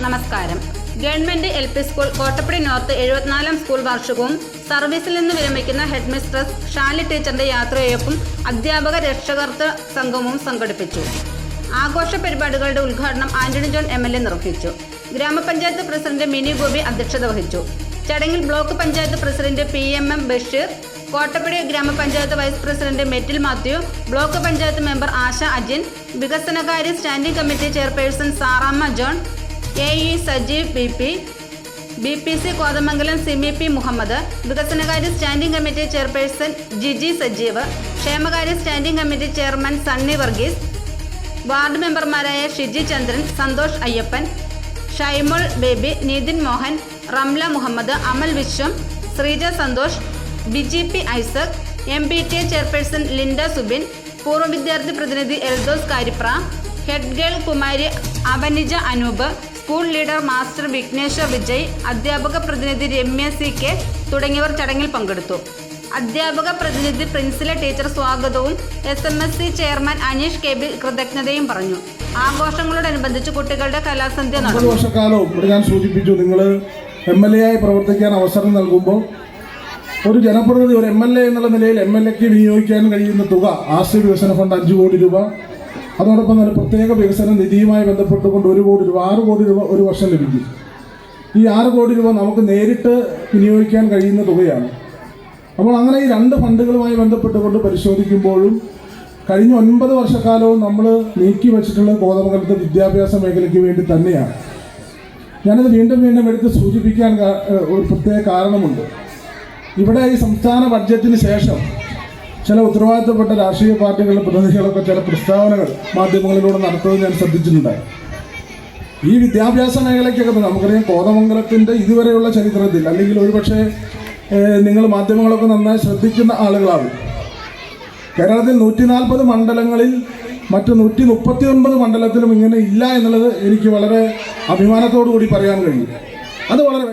പുരസ്കാരം government L P school Kottappadi north എഴുപത്തിനാലാം school വാർഷികവും സർവീസിൽ നിന്ന് വിരമിക്കുന്ന ഹെഡ് മിസ്ട്രസ് ഷാലി ടീച്ചറിന്റെ യാത്രയൊപ്പം അധ്യാപക രക്ഷകർത്ത സംഘവും സംഘടിപ്പിച്ചു. ആഘോഷ പരിപാടികളുടെ ഉദ്ഘാടനം Antony John M L A നിർവഹിച്ചു. ഗ്രാമപഞ്ചായത്ത് പ്രസിഡന്റ് മിനി ഗോപി അധ്യക്ഷത വഹിച്ചു. ചടങ്ങിൽ block panchayat president P M M Basheer Kottappadi ഗ്രാമപഞ്ചായത്ത് vice president Mettil Mathew block panchayat member Asha Ajin വികസനകാര്യ standing committee chairperson Saramma John A E Sajeev B P B P C Kothamangalam Simi P Muhammad. വികസനകാര്യ standing committee chairperson Jiji Sajeev. ക്ഷേമകാര്യ standing committee chairman Sunny Varghese. Ward മെമ്പർമാരായ Shiji Chandran Santhosh Ayyappan. Shymol Baby Nithin Mohan. Ramla Muhammad Amal Viswam. Sreeja Santhosh. Biji P Isaac. M P T A chairperson Linda Subin. പൂർവ വിദ്യാർത്ഥി പ്രതിനിധി Eldhose Karipra. Head girl Kumari Avanija Anoop. School leader master Vigneshwar Vijay അധ്യാപക പ്രതിനിധി Ramya C K തുടങ്ങിയവർ ചടങ്ങിൽ പങ്കെടുത്തു. അധ്യാപക പ്രതിനിധി പ്രിൻസിലെ ടീച്ചർ സ്വാഗതവും S M S C chairman Aneesh K B കൃതജ്ഞതയും പറഞ്ഞു. ആഘോഷങ്ങളോടനുബന്ധിച്ച് കുട്ടികളുടെ കലാസന്ധ്യ നടന്നു. വർഷക്കാലവും ഇവിടെ ഞാൻ സൂചിപ്പിച്ചു നിങ്ങൾ എം എൽ എ ആയി പ്രവർത്തിക്കാൻ അവസരം നൽകുമ്പോൾ ഒരു ജനപ്രതിനിധി ഒരു എം എൽ എ എന്നുള്ള നിലയിൽ എം എൽ എക്ക് വിനിയോഗിക്കാൻ കഴിയുന്ന തുക ആശ്രയ വികസന ഫണ്ട് അഞ്ച് കോടി രൂപ അതോടൊപ്പം തന്നെ പ്രത്യേക വികസന നിധിയുമായി ബന്ധപ്പെട്ടുകൊണ്ട് ഒരു കോടി രൂപ ആറ് കോടി രൂപ ഒരു വർഷം ലഭിക്കും. ഈ ആറ് കോടി രൂപ നമുക്ക് നേരിട്ട് വിനിയോഗിക്കാൻ കഴിയുന്ന തുകയാണ്. അപ്പോൾ അങ്ങനെ ഈ രണ്ട് ഫണ്ടുകളുമായി ബന്ധപ്പെട്ടുകൊണ്ട് പരിശോധിക്കുമ്പോഴും കഴിഞ്ഞ ഒൻപത് വർഷക്കാലവും നമ്മൾ നീക്കി വച്ചിട്ടുള്ള കോതമംഗലത്തെ വിദ്യാഭ്യാസ മേഖലയ്ക്ക് വേണ്ടി തന്നെയാണ്. ഞാനത് വീണ്ടും വീണ്ടും എടുത്ത് സൂചിപ്പിക്കാൻ ഒരു പ്രത്യേക കാരണമുണ്ട്. ഇവിടെ ഈ സംസ്ഥാന ബഡ്ജറ്റിന് ശേഷം ചില ഉത്തരവാദിത്തപ്പെട്ട രാഷ്ട്രീയ പാർട്ടികളുടെ പ്രതിനിധികളൊക്കെ ചില പ്രസ്താവനകൾ മാധ്യമങ്ങളിലൂടെ നടത്തുന്നത് ഞാൻ ശ്രദ്ധിച്ചിട്ടുണ്ട്. ഈ വിദ്യാഭ്യാസ മേഖലയ്ക്കകത്ത് നമുക്കറിയാം കോതമംഗലത്തിന്റെ ഇതുവരെയുള്ള ചരിത്രത്തിൽ അല്ലെങ്കിൽ ഒരുപക്ഷെ നിങ്ങൾ മാധ്യമങ്ങളൊക്കെ നന്നായി ശ്രദ്ധിക്കുന്ന ആളുകളാണ്. കേരളത്തിൽ നൂറ്റി നാൽപ്പത് മണ്ഡലങ്ങളിൽ മറ്റ് നൂറ്റി മുപ്പത്തി ഒൻപത് മണ്ഡലത്തിലും ഇങ്ങനെ ഇല്ല എന്നുള്ളത് എനിക്ക് വളരെ അഭിമാനത്തോടു കൂടി പറയാൻ കഴിയും. അത് വളരെ